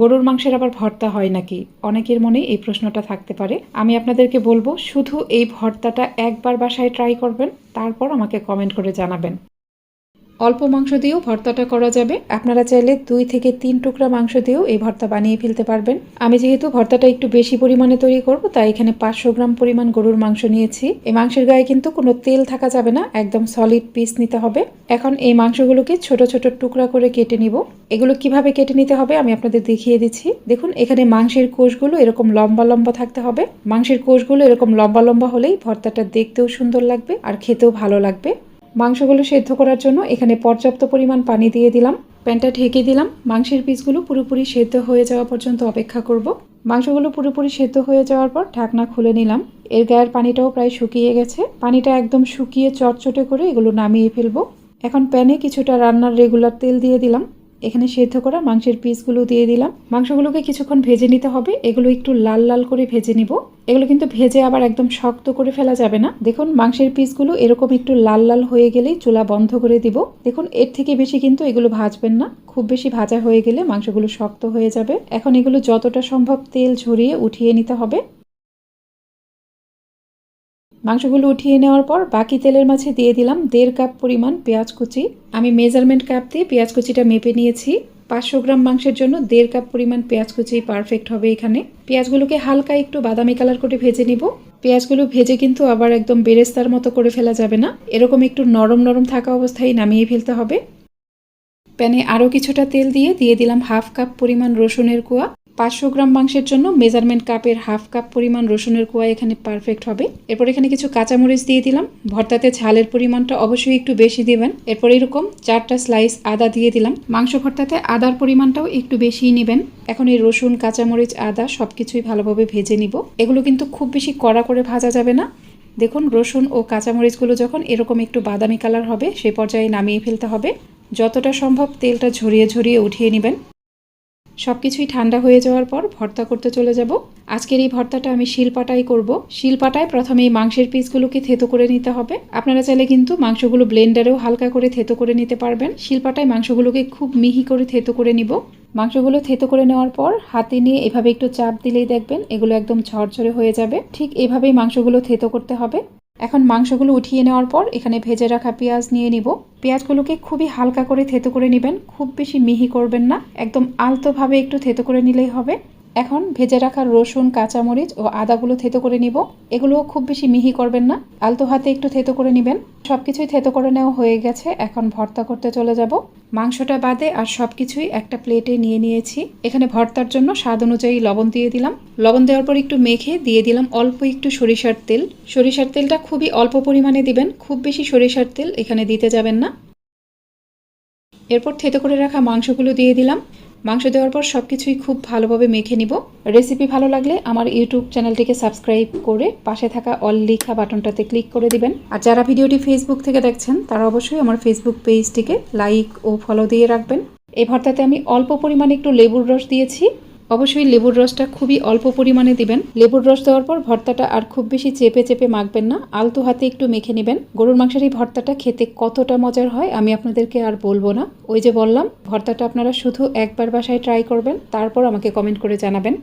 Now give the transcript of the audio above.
গরুর মাংসের আবার ভর্তা হয় নাকি? অনেকের মনে এই প্রশ্নটা থাকতে পারে। আমি আপনাদেরকে বলব, শুধু এই ভর্তাটা একবার বাসায় ট্রাই করবেন, তারপর আমাকে কমেন্ট করে জানাবেন। অল্প মাংস দিয়েও ভর্তাটা করা যাবে। আপনারা চাইলে দুই থেকে তিন টুকরা মাংস দিয়েও এই ভর্তা বানিয়ে ফেলতে পারবেন। আমি যেহেতু ভর্তাটা একটু বেশি পরিমাণে তৈরি করব, তাই এখানে পাঁচশো গ্রাম পরিমাণ গরুর মাংস নিয়েছি। এই মাংসের গায়ে কিন্তু কোনো তেল থাকা যাবে না, একদম সলিড পিস নিতে হবে। এখন এই মাংসগুলোকে ছোট ছোট টুকরা করে কেটে নিব। এগুলো কীভাবে কেটে নিতে হবে আমি আপনাদের দেখিয়ে দিচ্ছি। দেখুন, এখানে মাংসের কোষগুলো এরকম লম্বা লম্বা থাকতে হবে। মাংসের কোষগুলো এরকম লম্বা লম্বা হলেই ভর্তাটা দেখতেও সুন্দর লাগবে আর খেতেও ভালো লাগবে। মাংসগুলো সেদ্ধ করার জন্য এখানে পর্যাপ্ত পরিমাণ পানি দিয়ে দিলাম। প্যানটা ঢেকে দিলাম। মাংসের পিসগুলো পুরোপুরি সেদ্ধ হয়ে যাওয়া পর্যন্ত অপেক্ষা করব। মাংসগুলো পুরোপুরি সেদ্ধ হয়ে যাওয়ার পর ঢাকনা খুলে নিলাম। এর গায়ের পানিটাও প্রায় শুকিয়ে গেছে। পানিটা একদম শুকিয়ে চটচটে করে এগুলো নামিয়ে ফেলব। এখন প্যানে কিছুটা রান্নার রেগুলার তেল দিয়ে দিলাম। এখানে সেদ্ধ করা মাংসের পিসগুলো দিয়ে দিলাম। মাংসগুলোকে কিছুক্ষণ ভেজে নিতে হবে। এগুলো একটু লাল লাল করে ভেজে নিব। এগুলো কিন্তু ভেজে আবার একদম শক্ত করে ফেলা যাবে না। দেখুন, মাংসের পিসগুলো এরকম একটু লাল লাল হয়ে গেলেই চুলা বন্ধ করে দিব। দেখুন, এর থেকে বেশি কিন্তু এগুলো ভাজবেন না। খুব বেশি ভাজা হয়ে গেলে মাংসগুলো শক্ত হয়ে যাবে। এখন এগুলো যতটা সম্ভব তেল ঝরিয়ে উঠিয়ে নিতে হবে। মাংসগুলো উঠিয়ে নেওয়ার পর বাকি তেলের মাঝে দিয়ে দিলাম দেড় কাপ পরিমাণ পেঁয়াজ কুচি। আমি মেজারমেন্ট কাপ দিয়ে পেঁয়াজ কুচিটা মেপে নিয়েছি। পাঁচশো গ্রাম মাংসের জন্য দেড় কাপ পরিমাণ পেঁয়াজ কুচি পারফেক্ট হবে এখানে। পেঁয়াজগুলোকে হালকা একটু বাদামি কালার করে ভেজে নিব। পেঁয়াজগুলো ভেজে কিন্তু আবার একদম বেরেস্তার মতো করে ফেলা যাবে না। এরকম একটু নরম নরম থাকা অবস্থায় নামিয়ে ফেলতে হবে। প্যানে আরও কিছুটা তেল দিয়ে দিয়ে দিলাম হাফ কাপ পরিমাণ রসুনের কুয়া। পাঁচশো গ্রাম মাংসের জন্য মেজারমেন্ট কাপের হাফ কাপ পরিমাণ রসুনের কুয়া এখানে পারফেক্ট হবে। এরপর এখানে কিছু কাঁচামরিচ দিয়ে দিলাম। ভর্তাতে ঝালের পরিমাণটা অবশ্যই একটু বেশি দিবেন। এরপর এরকম চারটা স্লাইস আদা দিয়ে দিলাম। মাংস ভর্তাতে আদার পরিমাণটাও একটু বেশিই নেবেন। এখন এই রসুন, কাঁচামরিচ, আদা সব কিছুই ভালোভাবে ভেজে নিব। এগুলো কিন্তু খুব বেশি কড়া করে ভাজা যাবে না। দেখুন, রসুন ও কাঁচামরিচগুলো যখন এরকম একটু বাদামি কালার হবে সেই পর্যায়ে নামিয়ে ফেলতে হবে। যতটা সম্ভব তেলটা ঝরিয়ে ঝরিয়ে উঠিয়ে নেবেন। সব কিছুই ঠান্ডা হয়ে যাওয়ার পর ভর্তা করতে চলে যাব। আজকের এই ভর্তাটা আমি শিলপাটাই করব। শিলপাটায় প্রথমে এই মাংসের পিসগুলোকে থেতো করে নিতে হবে। আপনারা চাইলে কিন্তু মাংসগুলো ব্লেন্ডারেও হালকা করে থেতো করে নিতে পারবেন। শিলপাটায় মাংসগুলোকে খুব মিহি করে থেতো করে নিব। মাংসগুলো থেতো করে নেওয়ার পর হাতে নিয়ে এভাবে একটু চাপ দিলেই দেখবেন এগুলো একদম ঝরঝরে হয়ে যাবে। ঠিক এভাবেই মাংসগুলো থেতো করতে হবে। এখন মাংসগুলো উঠিয়ে নেওয়ার পর এখানে ভেজে রাখা পেঁয়াজ নিয়ে নিব। পেঁয়াজগুলোকে খুবই হালকা করে থেতো করে নেবেন, খুব বেশি মিহি করবেন না, একদম আলতোভাবে একটু থেতো করে নিলেই হবে। এখন ভেজে রাখা রসুন, কাঁচামরিচ ও আদাগুলো থেতো করে নিব। এগুলোও খুব বেশি মিহি করবেন না। আলতো হাতে একটু থেতো করে নেবেন। সব কিছুই থেতো করে নেওয়া হয়ে গেছে। এখন ভর্তা করতে চলে যাব। মাংসটা বাদে আর সব কিছুই একটা প্লেটে নিয়ে নিয়েছি। এখানে ভর্তার জন্য স্বাদ অনুযায়ী লবণ দিয়ে দিলাম। লবণ দেওয়ার পর একটু মেখে দিয়ে দিলাম অল্প একটু সরিষার তেল। সরিষার তেলটা খুবই অল্প পরিমাণে দিবেন। খুব বেশি সরিষার তেল এখানে দিতে যাবেন না। এরপর থেতো করে রাখা মাংসগুলো দিয়ে দিলাম। মাংস দেওয়ার পর সব কিছুই খুব ভালোভাবে মেখে নিব। রেসিপি ভালো লাগলে আমার ইউটিউব চ্যানেলটিকে সাবস্ক্রাইব করে পাশে থাকা অল লিখা বাটনটাতে ক্লিক করে দিবেন। আর যারা ভিডিওটি ফেসবুক থেকে দেখছেন, তারা অবশ্যই আমার ফেসবুক পেজটিকে লাইক ও ফলো দিয়ে রাখবেন। এই ভর্তাতে আমি অল্প পরিমাণে একটু লেবুর রস দিয়েছি। অবশ্যই লেবুর রসটা খুবই অল্প পরিমাণে দিবেন। লেবুর রস দেওয়ার পর ভর্তাটা আর খুব বেশি চেপে চেপে মাখবেন না। আলতু হাতে একটু মেখে নেবেন। গরুর মাংসের এই ভর্তাটা খেতে কতটা মজার হয় আমি আপনাদেরকে আর বলব না। ওই যে বললাম, ভর্তাটা আপনারা শুধু একবার বাসায় ট্রাই করবেন, তারপর আমাকে কমেন্ট করে জানাবেন।